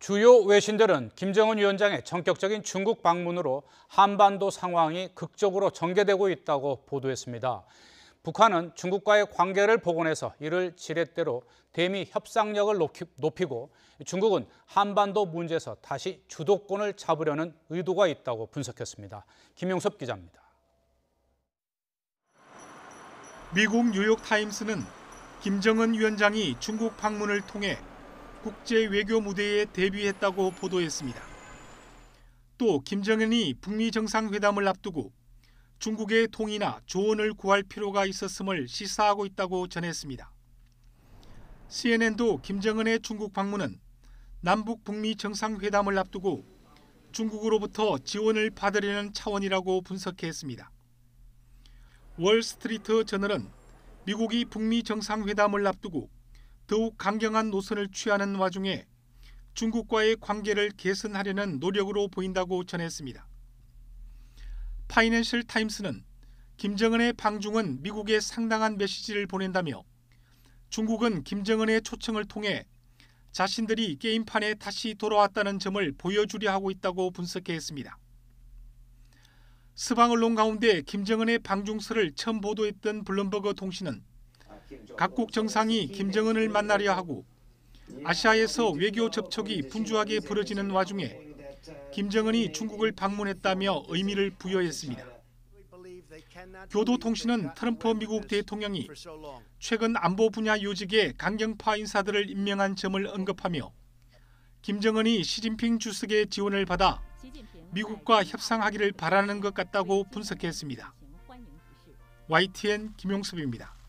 주요 외신들은 김정은 위원장의 전격적인 중국 방문으로 한반도 상황이 극적으로 전개되고 있다고 보도했습니다. 북한은 중국과의 관계를 복원해서 이를 지렛대로 대미 협상력을 높이 고 중국은 한반도 문제에서 다시 주도권을 잡으려는 의도가 있다고 분석했습니다. 김용섭 기자입니다. 미국 뉴욕타임스는 김정은 위원장이 중국 방문을 통해 국제 외교 무대에 데뷔했다고 보도했습니다. 또 김정은이 북미 정상회담을 앞두고 중국의 동의나 조언을 구할 필요가 있었음을 시사하고 있다고 전했습니다. CNN도 김정은의 중국 방문은 남북 북미 정상회담을 앞두고 중국으로부터 지원을 받으려는 차원이라고 분석했습니다. 월스트리트 저널은 미국이 북미 정상회담을 앞두고 더욱 강경한 노선을 취하는 와중에 중국과의 관계를 개선하려는 노력으로 보인다고 전했습니다. 파이낸셜 타임스는 김정은의 방중은 미국에 상당한 메시지를 보낸다며 중국은 김정은의 초청을 통해 자신들이 게임판에 다시 돌아왔다는 점을 보여주려 하고 있다고 분석했습니다. 스방 언론 가운데 김정은의 방중설을 처음 보도했던 블룸버그 통신은 각국 정상이 김정은을 만나려 하고 아시아에서 외교 접촉이 분주하게 벌어지는 와중에 김정은이 중국을 방문했다며 의미를 부여했습니다. 교도통신은 트럼프 미국 대통령이 최근 안보 분야 요직에 강경파 인사들을 임명한 점을 언급하며 김정은이 시진핑 주석의 지원을 받아 미국과 협상하기를 바라는 것 같다고 분석했습니다. YTN 김용섭입니다.